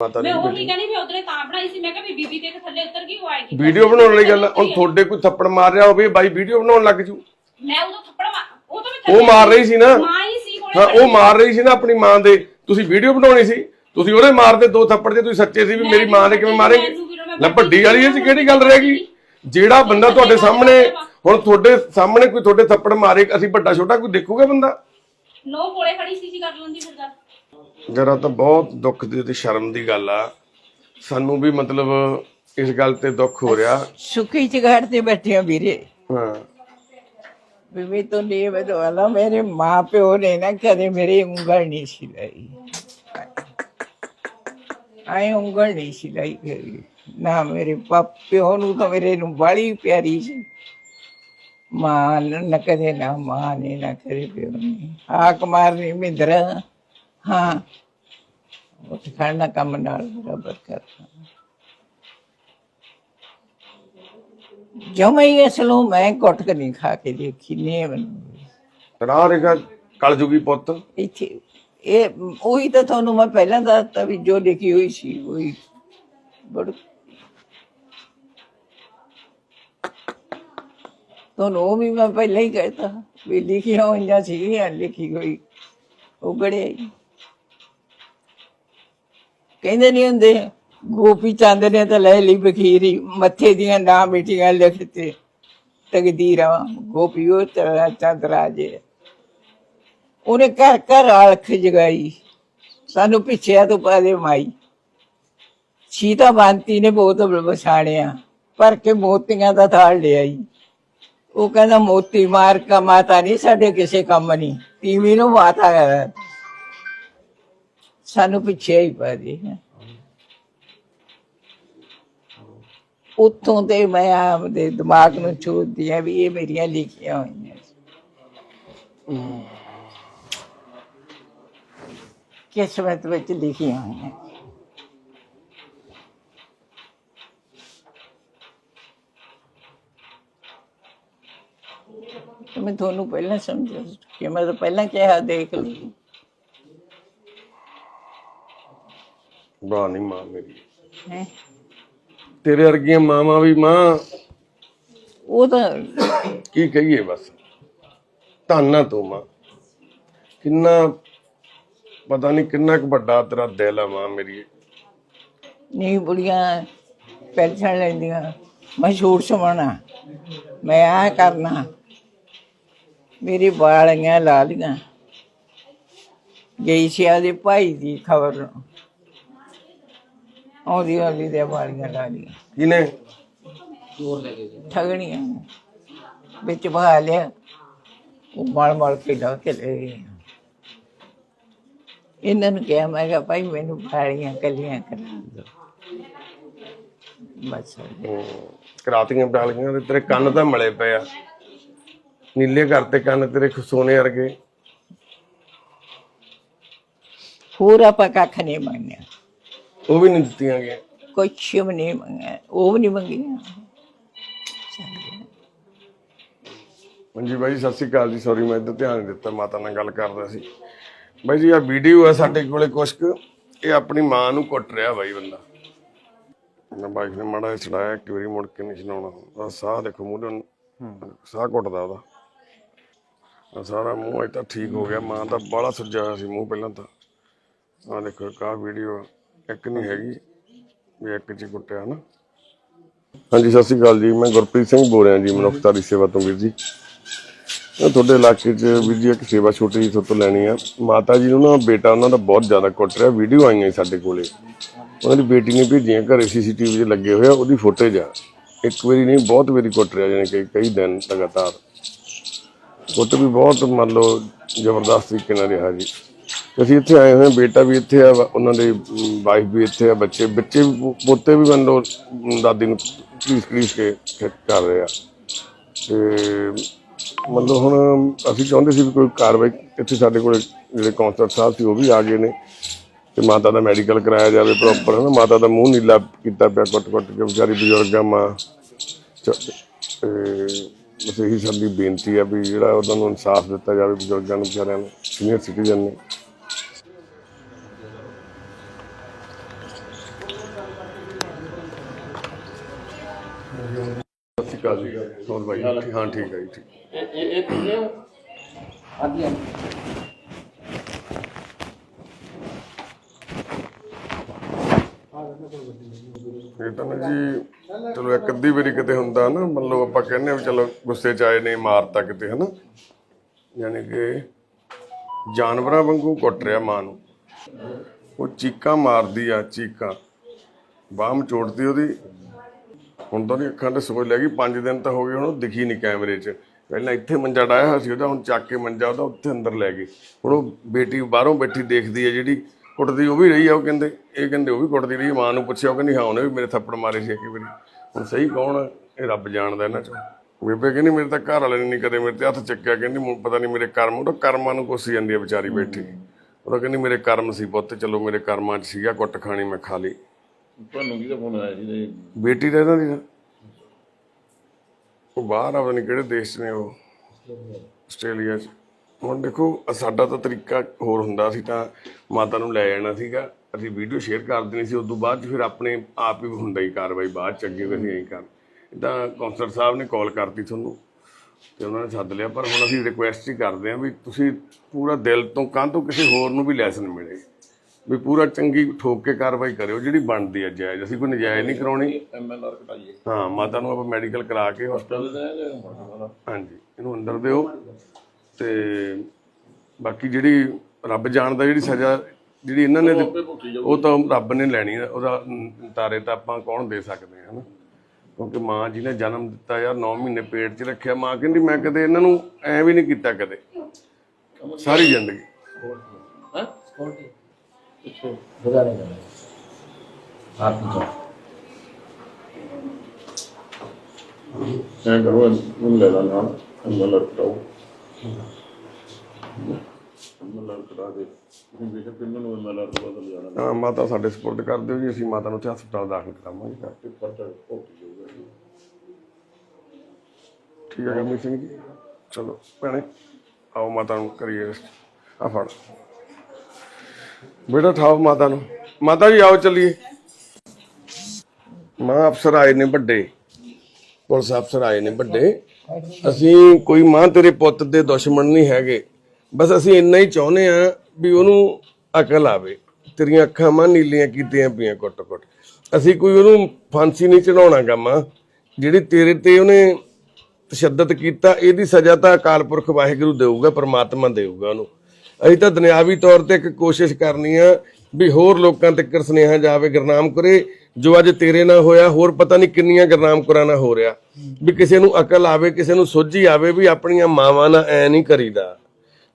ਮਾਤਾ ਮੈਂ ਦੀ ਉਹੀ ਕਹਿੰਦੀ ਵੀ ਉਧਰੇ ਤਾਂ ਬਣਾਈ ਸੀ ਮੈਂ ਕਿਹਾ ਵੀ ਬੀਬੀ ਦੇਖ ਥੱਲੇ ਉਤਰ ਗਈ ਉਹ ਆਏਗੀ ਵੀਡੀਓ ਬਣਾਉਣ ਵਾਲੀ ਗੱਲ ਆ। ਹੁਣ ਤੁਹਾਡੇ ਕੋਈ ਥੱਪੜ ਮਾਰ ਰਿਹਾ ਹੋਵੇ ਬਾਈ ਵੀਡੀਓ ਬਣਾਉਣ ਲੱਗ ਜੂ। ਮੈਂ ਉਦੋਂ ਥੱਪੜ ਮਾਰ ਉਹ ਤਾਂ ਮੈਂ ਉਹ ਮਾਰ ਰਹੀ ਸੀ ਨਾ। ਮਾਂ ਹੀ ਸੀ ਕੋਲੇ। ਹਾਂ ਉਹ ਮਾਰ ਰਹੀ ਸੀ ਨਾ ਆਪਣੀ ਮਾਂ ਦੇ। ਤੁਸੀਂ ਵੀਡੀਓ ਬਣਾਉਣੀ ਸੀ ਤੁਸੀਂ ਉਹਦੇ ਮਾਰਦੇ ਦੋ ਥੱਪੜ ਜੇ ਤੁਸੀਂ ਸੱਚੇ ਸੀ ਵੀ ਮੇਰੀ ਮਾਂ ਦੇ ਕਿਵੇਂ ਮਾਰੇਗੀ ਲੈ ਵੱਡੀ ਵਾਲੀ ਇਹ ਚ ਕਿਹੜੀ ਗੱਲ ਰਹਿ ਗਈ? ਜਿਹੜਾ ਬੰਦਾ ਤੁਹਾਡੇ ਸਾਹਮਣੇ ਹੁਣ ਤੁਹਾਡੇ ਸਾਹਮਣੇ ਕੋਈ ਤੁਹਾਡੇ ਥੱਪੜ ਮਾਰੇ ਅਸੀਂ ਵੱਡਾ ਛੋਟਾ ਕੋਈ ਦੇਖੂਗਾ ਬੰਦਾ? ਨੋ ਕੋਲੇ ਖੜੀ ਸੀ ਜੀ ਕਰ ਲੈਂਦੀ ਫਿਰ ਗੱਲ ਜਰਾ ਤਾਂ ਬਹੁਤ ਦੁੱਖ ਦੀ ਤੇ ਸ਼ਰਮ ਦੀ ਗੱਲ ਆ। ਸਾਨੂੰ ਵੀ ਮਤਲਬ ਇਸ ਗੱਲ ਤੇ ਦੁੱਖ ਹੋ ਰਿਹਾ। ਸੁੱਕੀ ਚਗਾੜ ਤੇ ਬੈਠੇ ਆ ਵੀਰੇ। ਹਾਂ। ਵੀ ਮੈਂ ਤੋਂ ਲਈ ਬਦਵਾਲਾ ਮੇਰੇ ਮਾਂ ਪਿਓ ਨੇ ਨਾ ਕਦੇ ਮੇਰੀ ਉਂਗਲ ਨਹੀਂ ਸਿਲਾਈ ਆਏ ਉਂਗਲ ਨਹੀਂ ਸਿਲਾਈ ਕਰੀ ਨਾ ਮੇਰੇ ਪਾਪਿਓ ਨੂੰ ਤਾਂ ਮੇਰੇ ਨੂੰ ਬੜੀ ਪਿਆਰੀ ਸੀ। ਨਾ ਨਾ ਨੇ ਨਾ ਕਦੇ ਪਿਓ ਨੇ। ਹਾਕ ਮਾਰਨੀ ਮਿੰਦਰ। ਹਾਂ। ਉਹ ਤੇ ਖਾਣਾ ਕੰਮ ਨਾਲ ਬਰਾਬਰ ਕਰਨਾ ਜੋ ਮੈਂ ਅਸਲੋਂ ਮੈਂ ਕੁੱਟ ਕੇ ਨਹੀਂ ਖਾ ਕੇ ਦੇਖੀ ਨੇ। ਮੈਨੂੰ ਰਾਹ ਰੇਗਾ ਕਲਜੂਗੀ ਪੁੱਤ। ਇੱਥੇ ਇਹ ਉਹੀ ਤਾਂ ਤੁਹਾਨੂੰ ਮੈਂ ਪਹਿਲਾਂ ਦੱਸਤਾ ਵੀ ਜੋ ਲਿਖੀ ਹੋਈ ਸੀ ਉਹੀ। ਬੜ ਤੁਹਾਨੂੰ ਉਹ ਵੀ ਮੈਂ ਪਹਿਲਾਂ ਹੀ ਕਹਿਤਾ, ਵੀ ਲਿਖੀ ਹੋਈਆਂ ਸੀਗੀਆਂ ਲਿਖੀ ਹੋਈ। ਉਹ ਬੜੇ ਕਹਿੰਦੇ ਨਹੀਂ ਹੁੰਦੇ, ਗੋਪੀ ਚੰਦ ਨੇ ਤਾਂ ਲੈ ਲਈ ਬਖੀਰੀ, ਮੱਥੇ ਦੀਆਂ ਨਾ ਮਿਟੀਆਂ ਲਿਖਤੇ ਤਕਦੀਰਾਂ, ਗੋਪੀ ਉਹ ਤੇਰਾ ਚੰਦ ਰਾਜੇ ਉਹਨੇ ਘਰ ਘਰ ਆਲਖ ਜਗਾਈ, ਸਾਨੂੰ ਪਿੱਛੇ ਤੋਂ ਪਾਦੇ ਮਾਈ। ਸੀਤਾ ਬੰਤੀ ਨੇ ਬਹੁਤ ਬਸਾਣਿਆ ਪਰ ਕੇ ਮੋਤੀਆਂ ਦਾ ਥਾਲ ਲਿਆਈ। ਉਹ ਕਹਿੰਦਾ ਮੋਤੀ ਮਾਰ ਕਾ ਮਾਤਾ ਨਹੀਂ ਸਾਡੇ ਕਿਸੇ ਕੰਮ ਨਹੀਂ। ਤੀਵੀਂ ਨੂੰ ਮਾਤਾ ਹੈ। ਸਾਨੂੰ ਪਿੱਛੇ ਹੀ ਪਾ ਦੇ ਉੱਥੋਂ ਤੇ ਮੈਂ ਆਪਦੇ ਦਿਮਾਗ ਨੂੰ ਛੋੜਦੀ ਆ ਵੀ ਇਹ ਮੇਰੀਆਂ ਲਿਖੀਆਂ ਹੋਈਆਂ ਸੀ। ਕਿਸਮਤ ਵਿੱਚ ਲਿਖੀਆਂ ਹੋਈਆਂ। ਮੈਂ ਤੁਹਾਨੂੰ ਪਹਿਲਾਂ ਸਮਝਿਆ ਸੀ ਕਿ ਮੈਂ ਤਾਂ ਪਹਿਲਾਂ ਕਿਹਾ ਦੇਖ ਲਈ। ਵਾਹ ਨਹੀਂ ਮਾਂ ਮੇਰੀ। ਹੈ? ਤੇਰੇ ਵਰਗੀਆਂ ਮਾਵਾਂ ਵੀ ਮਾਂ। ਉਹ ਤਾਂ ਕੀ ਕਹੀਏ ਬਸ। ਧੰਨਾ ਤੂੰ ਮਾਂ। ਕਿੰਨਾ ਪਤਾ ਨਹੀਂ ਕਿੰਨਾ ਕੁ ਵੱਡਾ ਤੇਰਾ ਦਿਲ ਆ ਮਾਂ ਮੇਰੀ। ਨਹੀਂ ਬੁੜੀਆਂ ਪੈਨਸ਼ਨ ਲੈਂਦੀਆਂ। ਮੈਂ ਛੂਟ ਸਮਾਣਾ। ਮੈਂ ਆ ਕਰਨਾ। ਮੇਰੀ ਵਾਲੀਆਂ ਲਾ ਲੀਆਂ ਗਈ ਸੀ ਆਦੇ ਭਾਈ ਦੀ ਖਬਰ ਆਉਂਦੀ ਆਉਂਦੀ ਦੇ ਵਾਲੀਆਂ ਲਾ ਲੀਆਂ ਕਿਨੇ ਠਗਣੀਆਂ ਵਿੱਚ ਬਹਾ ਲਿਆ। ਉਹ ਮਲ ਮਲ ਕੇ ਲਾ ਕੇ ਲੈ ਗਏ। ਇਹਨਾਂ ਨੂੰ ਕਿਹਾ ਮੈਂ ਕਿਹਾ ਭਾਈ ਮੈਨੂੰ ਵਾਲੀਆਂ ਕੱਲੀਆਂ ਕਰਾ ਦਿਓ। ਬਸ। ਕਰਾਤੀਆਂ ਬਾਲੀਆਂ ਤੇ ਤੇਰੇ ਕੰਨ ਤਾਂ ਮਲੇ ਪਏ ਆ। ਨੀਲੇ ਘਰ ਤੇ ਕੰਨ ਤੇਰੇ ਸੋਨੇ ਵਰਗੇ। ਹੋਰ ਆਪਾਂ ਕੱਖ ਨਹੀਂ ਮੰਗਿਆ। ਉਹ ਵੀ ਨਹੀਂ ਦਿੱਤੀਆਂ ਗਈਆਂ। ਕੁਛ ਵੀ ਨਹੀਂ ਮੰਗਿਆ। ਉਹ ਵੀ ਨਹੀਂ ਮੰਗੀਆਂ। ਹਾਂਜੀ ਬਾਈ ਸਤਿ ਸ਼੍ਰੀ ਅਕਾਲ ਜੀ। ਸੌਰੀ ਮੈਂ ਇੱਧਰ ਧਿਆਨ ਨਹੀਂ ਦਿੱਤਾ। ਮਾਤਾ ਨਾਲ ਗੱਲ ਕਰਦਾ ਸੀ। ਬਾਈ ਜੀ ਆ ਵੀਡੀਓ ਹੈ ਸਾਡੇ ਕੋਲੇ ਕੁਛ ਕੁ। ਇਹ ਆਪਣੀ ਮਾਂ ਨੂੰ ਕੁੱਟ ਰਿਹਾ ਬਾਈ ਬੰਦਾ। ਨਾ ਬਾਈਕ ਨੇ ਮਾੜਾ ਜਿਹਾ ਚੜਾਇਆ ਇੱਕ ਵਾਰੀ ਮੁੜ ਕੇ ਨਹੀਂ ਆ ਸਾਹ ਦੇਖੋ ਮੂਹਰੇ ਨੂੰ ਸਾਹ ਘੁੱਟਦਾ ਉਹਦਾ। ਆਹ ਸਾਰਾ ਮੂੰਹ ਅੱਜ ਤਾਂ ਠੀਕ ਹੋ ਗਿਆ, ਮਾਂ ਦਾ ਬਾਹਲਾ ਸੁੱਜਿਆ ਹੋਇਆ ਸੀ ਮੂੰਹ ਪਹਿਲਾਂ ਤਾਂ। ਆ ਦੇਖੋ, ਇੱਕ ਵੀਡੀਓ ਇੱਕ ਨਹੀਂ ਹੈਗੀ, ਵੀ ਇੱਕ ਚ ਕੁੱਟਿਆ ਨਾ ਹਾਂਜੀ, ਸਤਿ ਸ਼੍ਰੀ ਅਕਾਲ ਜੀ, ਮੈਂ ਗੁਰਪ੍ਰੀਤ ਸਿੰਘ ਬੋਲ ਰਿਹਾ ਜੀ ਮਨੁੱਖਤਾ ਦੀ ਸੇਵਾ ਤੋਂ ਵੀਰ ਜੀ। ਇਹ ਤੁਹਾਡੇ ਇਲਾਕੇ 'ਚ ਵੀਰ ਜੀ ਇੱਕ ਸੇਵਾ ਛੋਟੀ ਜਿਹੀ ਤੋਂ ਲੈਣੀ ਆ। ਮਾਤਾ ਜੀ ਨੂੰ ਨਾ ਬੇਟਾ ਉਹਨਾਂ ਦਾ ਬਹੁਤ ਜ਼ਿਆਦਾ ਕੁੱਟ ਰਿਹਾ ਵੀਡੀਓ ਆਈਆਂ ਸਾਡੇ ਕੋਲੇ। ਉਹਨਾਂ ਦੀ ਬੇਟੀ ਨੇ ਭੇਜੀਆਂ ਘਰੇ ਸੀਸੀਟੀਵੀ 'ਚ ਲੱਗੇ ਹੋਏ ਉਹਦੀ ਫੁਟੇਜ ਆ। ਇੱਕ ਵਾਰੀ ਨਹੀਂ, ਬਹੁਤ ਵਾਰੀ ਕੁੱਟ ਰਿਹਾ ਜਾਨੀ ਕਿ ਕਈ ਦਿਨ ਲਗਾਤਾਰ। ਕੁੱਟ ਵੀ ਬਹੁਤ ਮੰਨ ਲਓ ਜ਼ਬਰਦਸਤ ਤਰੀਕੇ ਨਾਲ ਰਿਹਾ ਜੀ। ਤੇ ਅਸੀਂ ਇੱਥੇ ਆਏ ਹੋਏ ਬੇਟਾ ਵੀ ਇੱਥੇ ਆ, ਉਹਨਾਂ ਦੇ ਵਾਈਫ ਵੀ ਇੱਥੇ ਆ, ਬੱਚੇ ਬੱਚੇ ਵੀ, ਪੋਤੇ ਵੀ ਮੰਨ ਲਓ ਦਾਦੀ ਨੂੰ ਕਲੀਸ ਕਲੀਸ ਕੇ ਕਰ ਰਹੇ ਆ। ਤੇ ਮਤਲਬ ਹੁਣ ਅਸੀਂ ਚਾਹੁੰਦੇ ਸੀ ਵੀ ਕੋਈ ਕਾਰਵਾਈ, ਇੱਥੇ ਸਾਡੇ ਕੋਲ ਜਿਹੜੇ ਕੌਂਸਲਰ ਸਾਹਿਬ ਸੀ, ਉਹ ਵੀ ਆ ਗਏ ਨੇ। ਤੇ ਮਾਤਾ ਦਾ ਮੈਡੀਕਲ ਕਰਾਇਆ ਜਾਵੇ ਪ੍ਰੋਪਰ ਹੈ ਨਾ ਮਾਤਾ ਦਾ ਮੂੰਹ ਨੀਲਾ ਕੀਤਾ ਪਿਆ, ਕੁੱਟ-ਕੁੱਟ ਕੇ, ਵਿਚਾਰੀ ਬਜ਼ੁਰਗ ਆ ਮਾਂ। ਚ- ਬਸ ਇਹੀ ਸਾਡੀ ਬੇਨਤੀ ਆ ਵੀ ਜਿਹੜਾ ਉਹਨਾਂ ਨੂੰ ਇਨਸਾਫ ਦਿੱਤਾ ਜਾਵੇ ਬਜ਼ੁਰਗਾਂ ਨੂੰ ਵਿਚਾਰਿਆਂ ਨੂੰ ਸੀਨੀਅਰ ਸਿਟੀਜ਼ਨ ਨੇ। ਸਤਿ ਸ਼੍ਰੀ ਅਕਾਲ ਜੀ। ਹੋਰ ਹਾਂ ਠੀਕ ਹੈ ਜੀ ਠੀਕ। ਇਹ ਇਹ ਇਹ ਤੁਸੀਂ ਹੋ? ਹਾਂਜੀ ਇਹ ਤਾਂ ਨਾ ਜੀ। ਚਲੋ, ਇੱਕ ਅੱਧੀ ਵਾਰੀ ਕਿਤੇ ਹੁੰਦਾ ਨਾ, ਮੰਨ ਲਓ ਆਪਾਂ ਕਹਿੰਦੇ ਆ ਵੀ ਚਲੋ ਗੁੱਸੇ ਚ ਆਏ ਨੇ, ਮਾਰਤਾ ਕਿਤੇ, ਹਨਾ? ਯਾਨੀ ਕਿ ਜਾਨਵਰਾਂ ਵਾਂਗੂ ਕੁੱਟ ਰਿਹਾ ਮਾਂ ਨੂੰ। ਉਹ ਚੀਕਾਂ ਮਾਰਦੀ ਆ, ਚੀਕਾਂ। ਬਾਹ ਮਚੋੜਦੀ ਉਹਦੀ। ਹੁਣ ਤਾਂ ਉਹਦੀ ਅੱਖਾਂ ਤੇ ਸੋਚ ਲੱਗੀ 5 ਦਿਨ ਤਾਂ ਹੋ ਗਏ, ਹੁਣ ਉਹ ਦਿਖੀ ਨਹੀਂ ਕੈਮਰੇ 'ਚ। ਪਹਿਲਾਂ ਇੱਥੇ ਮੰਜਾ ਡਾਇਆ ਹੋਇਆ ਸੀ ਉਹਦਾ, ਹੁਣ ਚੱਕ ਕੇ ਮੰਜਾ ਉਹਦਾ ਉੱਥੇ ਅੰਦਰ ਲੈ ਗਏ ਹੁਣ ਉਹ ਬੇਟੀ ਬਾਹਰੋਂ ਬੈਠੀ ਦੇਖਦੀ ਹੈ ਜਿਹੜੀ ਕੁੱਟਦੀ ਉਹ ਵੀ ਰਹੀ ਆ ਉਹ ਕਹਿੰਦੇ ਇਹ ਕਹਿੰਦੇ ਉਹ ਵੀ ਕੁੱਟਦੀ ਰਹੀ ਮਾਂ ਨੂੰ ਪੁੱਛਿਆ ਉਹ ਕਹਿੰਦੀ ਹਾਂ ਉਹਨੇ ਵੀ ਮੇਰੇ ਥੱਪੜ ਮਾਰੇ ਸੀ ਇੱਕ ਵਾਰੀ। ਹੁਣ ਸਹੀ ਕੌਣ ਆ? ਇਹ ਰੱਬ ਜਾਣਦਾ ਇਹਨਾਂ ਚੋਂ। ਬੇਬੇ ਕਹਿੰਦੀ ਮੇਰੇ ਤਾਂ ਘਰ ਵਾਲੇ ਨੇ ਨਹੀਂ ਕਦੇ ਮੇਰੇ ਤੇ ਹੱਥ ਚੱਕਿਆ। ਕਹਿੰਦੀ ਪਤਾ ਨਹੀਂ ਮੇਰੇ ਕਰਮ ਉਹ ਤਾਂ ਕਰਮਾਂ ਨੂੰ ਕੋਸੀ ਜਾਂਦੀ ਹੈ ਵਿਚਾਰੀ ਬੈਠੀ। ਉਹ ਤਾਂ ਕਹਿੰਦੀ ਮੇਰੇ ਕਰਮ ਸੀ ਪੁੱਤ ਚਲੋ ਮੇਰੇ ਕਰਮਾਂ 'ਚ ਸੀਗਾ ਕੁੱਟ ਖਾਣੀ ਮੈਂ ਖਾ ਲਈ। ਤੁਹਾਨੂੰ ਕਿਹਦਾ ਫੋਨ ਆਇਆ ਸੀ? ਤੇ ਬੇਟੀ ਦਾ ਇਹਨਾਂ ਦੀ ਨਾ। ਉਹ ਬਾਹਰ ਆ ਪਤਾ ਨਹੀਂ ਕਿਹੜੇ ਦੇਸ਼ 'ਚ ਨੇ ਉਹ। ਆਸਟ੍ਰੇਲੀਆ 'ਚ। ਹੁਣ ਦੇਖੋ ਸਾਡਾ ਤਾਂ ਤਰੀਕਾ ਹੋਰ ਹੁੰਦਾ ਸੀ ਤਾਂ ਮਾਤਾ ਨੂੰ ਲੈ ਜਾਣਾ ਸੀਗਾ। ਅਸੀਂ ਵੀਡੀਓ ਸ਼ੇਅਰ ਕਰ ਦੇਣੀ ਸੀ ਉਸ ਤੋਂ ਬਾਅਦ ਫਿਰ ਆਪਣੇ ਆਪ ਹੀ ਹੁੰਦਾ ਹੀ ਕਾਰਵਾਈ ਬਾਅਦ ਚ ਅੱਗੇ ਵੀ ਅਸੀਂ ਐਂ ਕਰ। ਇਦਾਂ ਕੌਂਸਲਰ ਸਾਹਿਬ ਨੇ ਕਾਲ ਕਰਤੀ ਤੁਹਾਨੂੰ ਤੇ ਉਹਨਾਂ ਨੇ ਸੱਦ ਲਿਆ ਪਰ ਹੁਣ ਅਸੀਂ ਰਿਕੁਐਸਟ ਹੀ ਕਰਦੇ ਹਾਂ ਵੀ ਤੁਸੀਂ ਪੂਰਾ ਦਿਲ ਤੋਂ ਕਾਂ ਤੋਂ ਕਿਸੇ ਹੋਰ ਨੂੰ ਵੀ ਲੈਸਨ ਮਿਲੇ? ਵੀ ਪੂਰਾ ਚੰਗੀ ਠੋਕ ਕੇ ਕਾਰਵਾਈ ਕਰਿਓ ਜਿਹੜੀ ਬਣਦੀ ਹੈ ਜਾਇਜ਼। ਅਸੀਂ ਕੋਈ ਨਜਾਇਜ਼ ਨਹੀਂ ਕਰਾਉਣੀ। ਐਮਐਲਆਰ ਕਟਾਈਏ। ਹਾਂ ਮਾਤਾ ਨੂੰ ਆਪਾਂ ਮੈਡੀਕਲ ਕਰਾ ਕੇ ਹਸਪਤਾਲ ਹਾਂਜੀ ਇਹਨੂੰ ਅੰਦਰ ਦਿਓ। ਤੇ ਬਾਕੀ ਜਿਹੜੀ ਰੱਬ ਜਾਣਦਾ ਜਿਹੜੀ ਸਜ਼ਾ ਜਿਹੜੀ ਇਹਨਾਂ ਨੇ ਦਿੱਤੀ- ਉਹ ਤਾਂ ਰੱਬ ਨੇ ਲੈਣੀ ਹੈ ਉਹਦਾ ਤਾਰੇ ਤਾਂ ਆਪਾਂ ਕੌਣ ਦੇ ਸਕਦੇ ਹਾਂ ਹਨਾ? ਕਿਉਂਕਿ ਮਾਂ ਜੀ ਨੇ ਜਨਮ ਦਿੱਤਾ ਯਾਰ 9 ਮਹੀਨੇ ਪੇਟ 'ਚ ਰੱਖਿਆ ਮਾਂ ਕਹਿੰਦੀ ਮੈਂ ਕਦੇ ਇਹਨਾਂ ਨੂੰ ਐ ਵੀ ਨਹੀਂ ਕੀਤਾ ਕਦੇ। ਸਾਰੀ ਜ਼ਿੰਦਗੀ। ਹਾਂ? ਪਿੱਛੇ ਜਗ੍ਹਾ ਨਹੀਂ ਕਰਨਾ ਆਪ ਨੂੰ ਐਂ ਕਰੋ ਇਹਨੂੰ ਲੈ ਲਾ ਨਾਲ ਐਮਐਲਆਰ ਕਟਾਓ ਹਾਂ। ਮਾਤਾ ਸਾਡੇ ਸਪੋਰਟ ਕਰ ਦਿਓ ਜੀ ਅਸੀਂ ਮਾਤਾ ਨੂੰ ਉੱਥੇ ਹਸਪਤਾਲ ਦਾਖਲ ਕਰਾਵਾਂਗੇ। ਠੀਕ ਹੈ ਗਰਮੀ ਸਿੰਘ ਜੀ। ਚਲੋ ਭੈਣੇ ਆਓ ਮਾਤਾ ਨੂੰ ਕਰੀਏ ਰੈਸਟ ਆ ਫੜ। ਬੇਟਾ ਠਾਓ ਮਾਤਾ ਨੂੰ। ਮਾਤਾ ਜੀ ਆਓ ਚੱਲੀਏ। ਮਾਂ ਅਫਸਰ ਆਏ ਨੇ ਵੱਡੇ। ਪੁਲਿਸ ਅਫਸਰ ਆਏ ਨੇ ਵੱਡੇ। ਅਸੀਂ ਕੋਈ ਮਾਂ ਤੇਰੇ ਪੁੱਤ ਦੇ ਦੁਸ਼ਮਣ ਨਹੀਂ ਹੈਗੇ। ਬਸ ਅਸੀਂ ਇੰਨਾ ਹੀ ਚਾਹੁੰਦੇ ਆ ਵੀ ਉਹਨੂੰ ਅਕਲ ਆਵੇ। ਤੇਰੀਆਂ ਅੱਖਾਂ ਮਾਂ ਨੀਲੀਆਂ ਕੀਤੀਆਂ ਪਈਆਂ ਕੁੱਟ-ਕੁੱਟ। ਅਸੀਂ ਕੋਈ ਉਹਨੂੰ ਫਾਂਸੀ ਨਹੀਂ ਚੜਾਉਣਾਗਾ ਮਾਂ। ਜਿਹੜੀ ਤੇਰੇ ਤੇ ਉਹਨੇ ਤਸ਼ੱਦਦ ਕੀਤਾ, ਇਹਦੀ ਸਜ਼ਾ ਤਾਂ ਅਕਾਲ ਪੁਰਖ ਵਾਹਿਗੁਰੂ ਦੇਊਗਾ, ਪ੍ਰਮਾਤਮਾ ਦੇਊਗਾ ਉਹਨੂੰ। ਅਸੀਂ ਤਾਂ ਦੁਨਿਆਵੀ ਤੌਰ ਤੇ ਇੱਕ ਕੋਸ਼ਿਸ਼ ਕਰਨੀ ਆ ਵੀ ਹੋਰ ਲੋਕਾਂ ਤੱਕ ਸੁਨੇਹਾ ਜਾਵੇ, ਗੁਰਨਾਮ ਕਰੇ। ਜੋ ਅੱਜ ਤੇਰੇ ਨਾਲ ਹੋਇਆ ਹੋਰ ਪਤਾ ਨਹੀਂ ਕਿੰਨੀਆਂ ਗੁਰਨਾਮ ਕਰਾਂ ਨਾਲ ਹੋ ਰਿਹਾ। ਵੀ ਕਿਸੇ ਨੂੰ ਅਕਲ ਆਵੇ ਕਿਸੇ ਨੂੰ ਸੋਝੀ ਆਵੇ ਵੀ ਆਪਣੀਆਂ ਮਾਵਾਂ ਨਾਲ ਐ ਨਹੀਂ ਕਰੀਦਾ।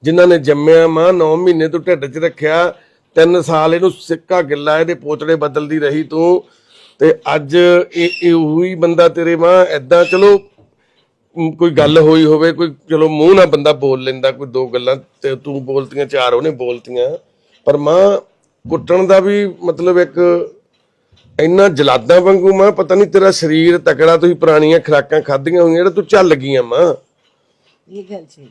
ਜਿਨ੍ਹਾਂ ਨੇ ਜੰਮਿਆ ਮਾਂ 9 ਮਹੀਨੇ ਤੋਂ ਢਿੱਡ 'ਚ ਰੱਖਿਆ 3 ਸਾਲ ਇਹਨੂੰ ਸਿੱਕਾ ਗਿੱਲਾ ਇਹਦੇ ਪੋਤੜੇ ਬਦਲਦੀ ਰਹੀ ਤੂੰ। ਤੇ ਅੱਜ ਇਹ ਇਹ ਉਹੀ ਬੰਦਾ ਤੇਰੇ ਮਾਂ ਐਦਾਂ ਚਲੋ ਕੋਈ ਗੱਲ ਹੋਈ ਹੋਵੇ ਕੋਈ ਚਲੋ ਮੂੰਹ ਨਾਲ ਬੰਦਾ ਬੋਲ ਲੈਂਦਾ ਕੋਈ ਦੋ ਗੱਲਾਂ ਤੇ ਤੂੰ ਬੋਲਤੀਆਂ ਚਾਰ ਉਹਨੇ ਬੋਲਤੀਆਂ। ਪਰ ਮਾਂ ਕੁੱਟਣ ਦਾ ਵੀ ਮਤਲਬ ਇੱਕ ਇੰਨਾ ਜਲਾਦਾਂ ਵਾਂਗੂ ਮਾਂ ਪਤਾ ਨਹੀਂ ਤੇਰਾ ਸਰੀਰ ਤਕੜਾ ਤੁਸੀਂ ਪੁਰਾਣੀਆਂ ਖਰਾਕਾਂ ਖਾਧੀਆਂ ਹੋਈਆਂ ਜਿਹੜਾ ਤੂੰ ਚੱਲ ਗਈਆਂ ਮਾਂ। ਇਹ ਗੱਲ ਸਹੀ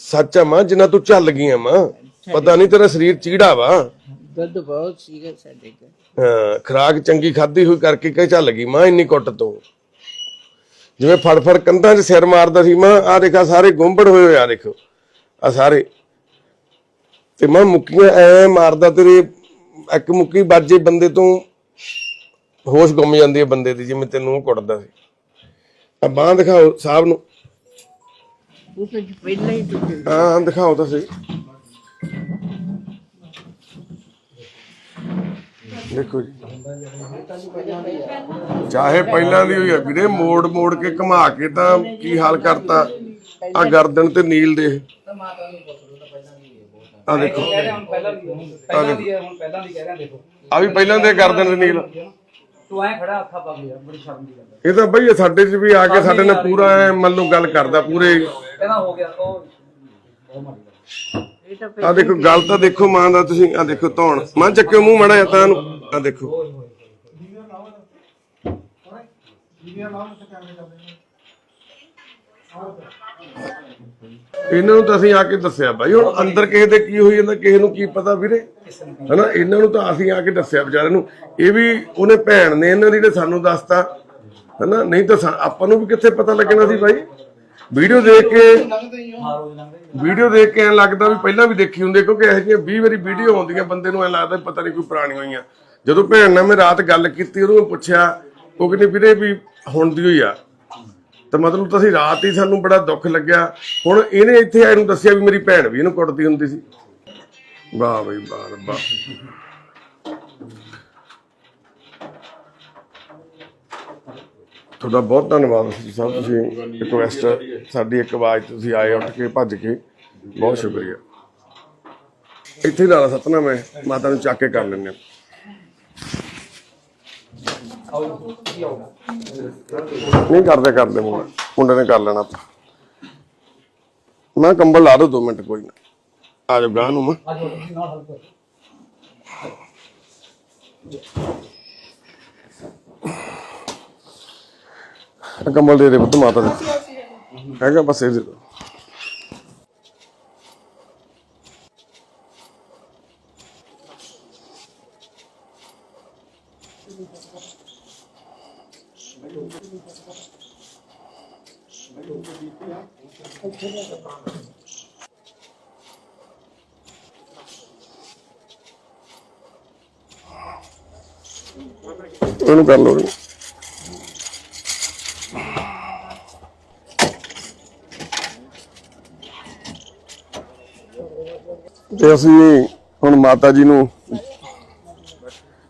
ਸੱਚ ਆ ਮਾਂ ਜਿੰਨਾ ਤੂੰ ਚੱਲ ਗਈਆਂ ਮਾਂ। ਪਤਾ ਨਹੀਂ ਤੇਰਾ ਸਰੀਰ ਚੀੜਾ ਵਾ। ਦੁੱਧ ਬਹੁਤ ਸੀਗਾ ਸਾਡੇ ਕੋਲ। ਹਾਂ ਖਰਾਕ ਚੰਗੀ ਖਾਧੀ ਹੋਈ ਕਰਕੇ ਕਹੇ ਚੱਲ ਗਈ ਮਾਂ ਇੰਨੀ ਕੁੱਟ ਤੋਂ? ਜਿਵੇਂ ਫੜ ਫੜ ਕੰਧਾਂ 'ਚ ਸਿਰ ਮਾਰਦਾ ਸੀ ਮਾਂ ਆ ਦੇਖਾ ਸਾਰੇ ਗੁੰਬੜ ਹੋਏ ਹੋਏ ਆ ਦੇਖੋ। ਆ ਸਾਰੇ। ਤੇ ਮਾਂ ਮੁੱਕੀਆਂ ਐ ਮਾਰਦਾ ਤੇਰੇ ਇੱਕ ਮੁੱਕੀ ਵੱਜੇ ਬੰਦੇ ਤੋਂ ਹੋਸ਼ ਗੁੰਮ ਜਾਂਦੀ ਹੈ ਬੰਦੇ ਦੀ ਜਿਵੇਂ ਤੈਨੂੰ ਉਹ ਕੁੱਟਦਾ ਸੀ। ਆ ਬਾਹ ਦਿਖਾਓ ਸਾਹਿਬ ਨੂੰ। ਉਹ ਤਾਂ ਪਹਿਲਾਂ ਹੀ ਟੁੱਟੇ ਹਾਂ ਦਿਖਾਓ ਤਾਂ ਸਹੀ। ਦੇਖੋ ਜੀ। ਚਾਹੇ ਪਹਿਲਾਂ ਦੀ ਹੋਈ ਆ ਵੀਰੇ ਮੋੜ ਮੋੜ ਕੇ ਘੁਮਾ ਕੇ ਤਾਂ ਕੀ ਹਾਲ ਕਰਤਾ? ਆ ਗਰਦਨ ਤੇ ਨੀਲ ਦੇ। ਆ ਦੇਖੋ। ਪਹਿਲਾਂ ਦੀ ਹੁਣ ਪਹਿਲਾਂ ਦੀ ਹੈ ਹੁਣ ਪਹਿਲਾਂ ਦੀ ਕਹਿ ਰਿਹਾ ਦੇਖੋ। ਆ ਵੀ ਪਹਿਲਾਂ ਦੇ ਗਰਦਨ ਤੇ ਨੀਲ। ਤੂੰ ਐ ਖੜਾ ਹੱਥਾਂ ਪਾ ਗਿਆ ਬੜੀ ਸ਼ਰਮ ਦੀ ਗੱਲ ਹੈ। ਇਹ ਤਾਂ ਬਈ ਇਹ ਸਾਡੇ 'ਚ ਵੀ ਆ ਕੇ ਸਾਡੇ ਨਾਲ ਪੂਰਾ ਐ ਮੰਨ ਲਓ ਗੱਲ ਕਰਦਾ ਪੂਰੇ। ਕਹਿੰਦਾ ਹੋ ਗਿਆ ਉਹ ਬਹੁਤ ਮਾੜੀ ਗੱਲ ਇਹ ਤਾਂ ਆ ਦੇਖੋ ਗੱਲ ਤਾਂ ਦੇਖੋ ਮਾਂ ਦਾ ਤੁਸੀਂ ਆ ਦੇਖੋ ਧੌਣ। ਮਾਂ ਚੱਕਿਓ ਮੂੰਹ ਮੜਾ ਜਾਂ ਤਾਂ ਨੂੰ। ਆ ਦੇਖੋ। ਇਹਨਾਂ ਨੂੰ ਤਾਂ ਅਸੀਂ ਆ ਕੇ ਦੱਸਿਆ ਬਾਈ ਹੁਣ ਅੰਦਰ ਕਿਸੇ ਦੇ ਕੀ ਹੋਈ ਜਾਂਦਾ ਕਿਸੇ ਨੂੰ ਕੀ ਪਤਾ ਵੀਰੇ? ਹਨਾ ਇਹਨਾਂ ਨੂੰ ਤਾਂ ਅਸੀਂ ਆ ਕੇ ਦੱਸਿਆ ਵਿਚਾਰੇ ਨੂੰ। ਇਹ ਵੀ ਉਹਨੇ ਭੈਣ ਨੇ ਇਹਨਾਂ ਦੀ ਨੇ ਸਾਨੂੰ ਦੱਸਤਾ ਹਨਾ ਨਹੀਂ ਤਾਂ ਸਾ- ਆਪਾਂ ਨੂੰ ਵੀ ਕਿੱਥੇ ਪਤਾ ਲੱਗਣਾ ਸੀ ਬਾਈ? ਵੀਡੀਓ ਦੇਖ ਕੇ ਵੀਡੀਓ ਦੇਖ ਕੇ ਐਂ ਲੱਗਦਾ ਵੀ ਪਹਿਲਾਂ ਵੀ ਦੇਖੀ ਹੁੰਦੀ ਹੈ, ਕਿਉਂਕਿ ਇਹੋ ਜਿਹੀਆਂ 20 ਵਾਰੀ ਵੀਡੀਓ ਆਉਂਦੀਆਂ ਬੰਦੇ ਨੂੰ ਐਂ ਲੱਗਦਾ ਵੀ ਪਤਾ ਨਹੀਂ ਕੋਈ ਪੁਰਾਣੀ ਹੋਈਆਂ। ਜਦੋਂ ਭੈਣ ਨਾਲ ਮੈਂ ਰਾਤ ਗੱਲ ਕੀਤੀ ਉਹਨੂੰ ਮੈਂ ਪੁੱਛਿਆ ਉਹ ਕਹਿੰਦੀ ਵੀਰੇ ਵੀ ਹੁਣ ਦੀ ਹੋਈ ਆ। ਤਾਂ ਮਤਲਬ ਤੁਸੀਂ ਰਾਤ ਹੀ ਸਾਨੂੰ ਬੜਾ ਦੁੱਖ ਲੱਗਿਆ। ਹੁਣ ਇਹਨੇ ਇੱਥੇ ਆਏ ਨੂੰ ਦੱਸਿਆ ਵੀ ਮੇਰੀ ਭੈਣ ਵੀ ਇਹਨੂੰ ਕੁੱਟਦੀ ਹੁੰਦੀ ਸੀ। ਵਾਹ ਬਈ, ਵਾਹ ਰੱਬਾ ਤੁਹਾਡਾ ਬਹੁਤ ਧੰਨਵਾਦ ਜੀ ਸਾਹਿਬ ਤੁਸੀਂ ਰਿਕੁਐਸਟ ਸਾਡੀ ਇੱਕ ਆਵਾਜ਼ ਤੁਸੀਂ ਆਏ ਉੱਠ ਕੇ, ਭੱਜ ਕੇ। ਬਹੁਤ ਸ਼ੁਕਰੀਆ। ਇੱਥੇ ਹੀ ਲਾ ਲਾ ਮਾਤਾ ਨੂੰ ਚੱਕ ਕੇ ਕਰ ਲੈਂਦੇ ਹਾਂ। ਨਹੀਂ ਕਰਦੇ ਕਰਦੇ ਮੁੰਡਾ। ਮੁੰਡੇ ਨੇ ਕਰ ਲੈਣਾ ਆਪਾਂ। ਮੈਂ ਕੰਬਲ ਲਾ ਦੋ 2 ਮਿੰਟ, ਕੋਈ ਨਾ। ਆ ਜਾ ਗਾਂ ਨੂੰ ਮੈਂ। ਕੰਬਲ ਦੇ ਦੇ ਪੁੱਤ ਮਾਤਾ ਦੇ। ਹੈਗਾ, ਬਸ ਇਹ ਦੇ ਦਿਓ। ਉਹਨੂੰ ਕਰ ਲਓ ਤੇ ਅਸੀਂ ਹੁਣ ਮਾਤਾ ਜੀ ਨੂੰ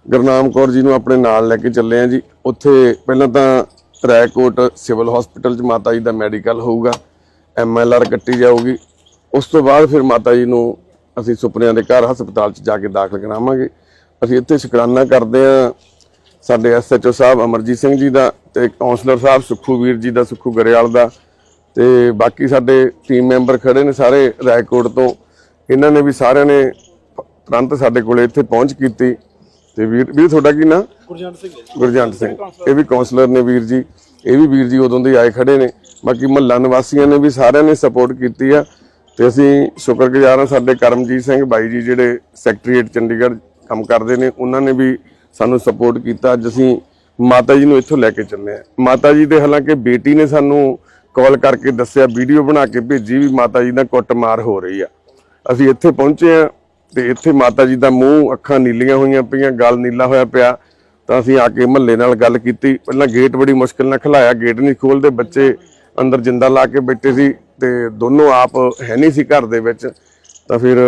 ਗੁਰਨਾਮ ਕੌਰ ਜੀ ਨੂੰ ਆਪਣੇ ਨਾਲ ਲੈ ਕੇ ਚੱਲੇ ਆ ਜੀ। ਉੱਥੇ ਪਹਿਲਾਂ ਤਾਂ ਰੈਕੋਟ ਸਿਵਲ ਹਸਪੀਟਲ 'ਚ ਮਾਤਾ ਜੀ ਦਾ ਮੈਡੀਕਲ ਹੋਊਗਾ ਐਮਐਲਆਰ ਕੱਟੀ ਜਾਊਗੀ। ਉਸ ਤੋਂ ਬਾਅਦ ਫਿਰ ਮਾਤਾ ਜੀ ਨੂੰ ਅਸੀਂ ਸੁਪਨਿਆਂ ਦੇ ਘਰ ਹਸਪਤਾਲ 'ਚ ਜਾ ਕੇ ਦਾਖਲ ਕਰਾਵਾਂਗੇ। ਅਸੀਂ ਇੱਥੇ ਸ਼ੁਕਰਾਨਾ ਕਰਦੇ ਆ ਸਾਡੇ ਐਸਐਚਓ ਸਾਹਿਬ ਅਮਰਜੀਤ ਸਿੰਘ ਜੀ ਦਾ ਤੇ ਕਾਉਂਸਲਰ ਸਾਹਿਬ ਸੁਖੂ ਵੀਰ ਜੀ ਦਾ, ਸੁਖੂ ਗਰੇਵਾਲ ਦਾ ਤੇ ਬਾਕੀ ਸਾਡੇ ਟੀਮ ਮੈਂਬਰ ਖੜੇ ਨੇ ਸਾਰੇ ਰਾਏਕੋਟ ਤੋਂ। ਇਹਨਾਂ ਨੇ ਵੀ ਸਾਰਿਆਂ ਨੇ ਤੁਰੰਤ ਸਾਡੇ ਕੋਲੇ ਇੱਥੇ ਪਹੁੰਚ ਕੀਤੀ। ਤੇ ਵੀਰ ਵੀਰ ਤੁਹਾਡਾ ਕੀ ਨਾਂ? ਗੁਰਜੰਟ ਸਿੰਘ ਗੁਰਜੰਟ ਸਿੰਘ। ਇਹ ਵੀ ਕਾਉਂਸਲਰ ਨੇ ਵੀਰ ਜੀ। ਇਹ ਵੀ ਵੀਰ ਜੀ ਉਦੋਂ ਦੇ ਆਏ ਖੜੇ ਨੇ। ਬਾਕੀ ਮਹੱਲਾ ਨਿਵਾਸੀਆਂ ਨੇ ਵੀ ਸਾਰਿਆਂ ਨੇ ਸਪੋਰਟ ਕੀਤੀ ਆ। ਤੇ ਅਸੀਂ ਸ਼ੁਕਰਗੁਜ਼ਾਰ ਹਾਂ ਸਾਡੇ ਕਰਮਜੀਤ ਸਿੰਘ ਬਾਈ ਜੀ ਜਿਹੜੇ ਸੈਕਟਰੀਏਟ ਚੰਡੀਗੜ੍ਹ ਕੰਮ ਕਰਦੇ ਨੇ ਉਹਨਾਂ ਨੇ ਵੀ ਸਾਨੂੰ ਸਪੋਰਟ ਕੀਤਾ। ਅੱਜ ਅਸੀਂ ਮਾਤਾ ਜੀ ਨੂੰ ਇੱਥੋਂ ਲੈ ਕੇ ਚੱਲੇ ਆ ਮਾਤਾ ਜੀ ਦੇ ਹਾਲਾਂਕਿ ਬੇਟੀ ਨੇ ਸਾਨੂੰ ਕਾਲ ਕਰਕੇ ਦੱਸਿਆ ਵੀਡੀਓ ਬਣਾ ਕੇ ਭੇਜੀ ਵੀ ਮਾਤਾ ਜੀ ਦਾ ਕੁੱਟਮਾਰ ਹੋ ਰਹੀ ਆ। ਅਸੀਂ ਇੱਥੇ ਪਹੁੰਚੇ ਆ ਤੇ ਇੱਥੇ ਮਾਤਾ ਜੀ ਦਾ ਮੂੰਹ, ਅੱਖਾਂ ਨੀਲੀਆਂ ਹੋਈਆਂ ਪਈਆਂ, ਗਲ ਨੀਲਾ ਹੋਇਆ ਪਿਆ। ਤਾਂ ਅਸੀਂ ਆ ਕੇ ਮਹੱਲੇ ਨਾਲ ਗੱਲ ਕੀਤੀ। ਪਹਿਲਾਂ ਗੇਟ ਬੜੀ ਮੁਸ਼ਕਿਲ ਨਾਲ ਖਲਾਇਆ ਗੇਟ ਨਹੀਂ ਖੋਲਦੇ, ਬੱਚੇ ਅੰਦਰ ਜਿੰਦਾ ਲਾ ਕੇ ਬੈਠੇ ਸੀ ਤੇ ਦੋਨੋਂ ਆਪ ਹੈ ਨਹੀਂ ਸੀ ਘਰ ਦੇ ਵਿੱਚ। ਤਾਂ ਫਿਰ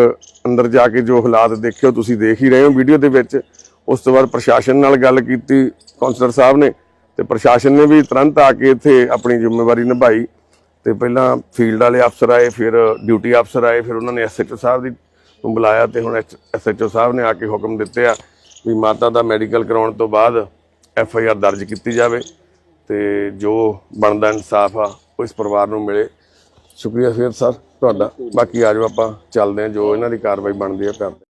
ਅੰਦਰ ਜਾ ਕੇ ਜੋ ਹਾਲਾਤ ਦੇਖਿਓ, ਤੁਸੀਂ ਦੇਖ ਹੀ ਰਹੇ ਹੋ ਵੀਡੀਓ ਦੇ ਵਿੱਚ। ਉਸ ਤੋਂ ਬਾਅਦ ਪ੍ਰਸ਼ਾਸਨ ਨਾਲ ਗੱਲ ਕੀਤੀ ਕਾਉਂਸਲਰ ਸਾਹਿਬ ਨੇ ਤੇ ਪ੍ਰਸ਼ਾਸਨ ਨੇ ਵੀ ਤੁਰੰਤ ਆ ਕੇ ਇੱਥੇ ਆਪਣੀ ਜ਼ਿੰਮੇਵਾਰੀ ਨਿਭਾਈ। ਤੇ ਪਹਿਲਾਂ ਫੀਲਡ ਵਾਲੇ ਅਫਸਰ ਆਏ, ਫਿਰ ਡਿਊਟੀ ਅਫਸਰ ਆਏ, ਫਿਰ ਉਹਨਾਂ ਨੇ ਐਸਐਚਓ ਸਾਹਿਬ ਦੀ ਨੂੰ ਬੁਲਾਇਆ ਤੇ ਹੁਣ ਐਸਐਚਓ ਸਾਹਿਬ ਨੇ ਆ ਕੇ ਹੁਕਮ ਦਿੱਤੇ ਆ ਵੀ ਮਾਤਾ ਦਾ ਮੈਡੀਕਲ ਕਰਾਉਣ ਤੋਂ ਬਾਅਦ ਐਫ ਆਈ ਆਰ ਦਰਜ ਕੀਤੀ ਜਾਵੇ ਤੇ ਜੋ ਬਣਦਾ ਇਨਸਾਫ ਆ, ਉਹ ਇਸ ਪਰਿਵਾਰ ਨੂੰ ਮਿਲੇ। ਸ਼ੁਕਰੀਆ ਫਿਰ ਸਰ, ਤੁਹਾਡਾ। ਬਾਕੀ ਆਜੋ ਆਪਾਂ ਚੱਲਦੇ ਹਾਂ, ਜੋ ਇਹਨਾਂ ਦੀ ਕਾਰਵਾਈ ਬਣਦੀ ਹੈ ਕਰਦੇ